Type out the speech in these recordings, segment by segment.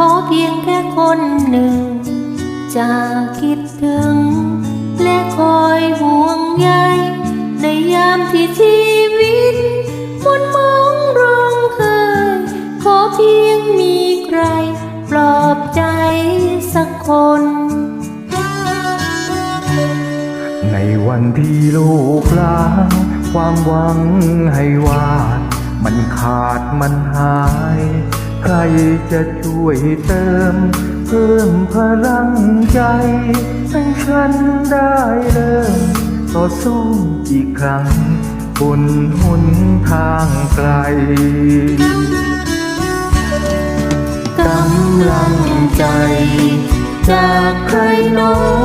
อแท้ขอเพียงแค่คนหนึ่ง จะคิดถึง และคอยห่วงใยในยามที่ชีวิตมุนมองร้องไห้ขอเพียงมีใคร ปลอบใจสักคน ในวันที่ลูกลาความหวังให้วาดมันขาดมันหาย ใครจะช่วยเติม เพิ่มพลังใจให้ฉันได้เริ่มต่อสู้อีกครั้งบนหนทางไกลกำลังใจ จากใครโน้ข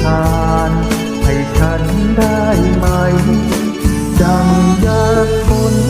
ทานให้ฉันได้ไหม ดังยาดคน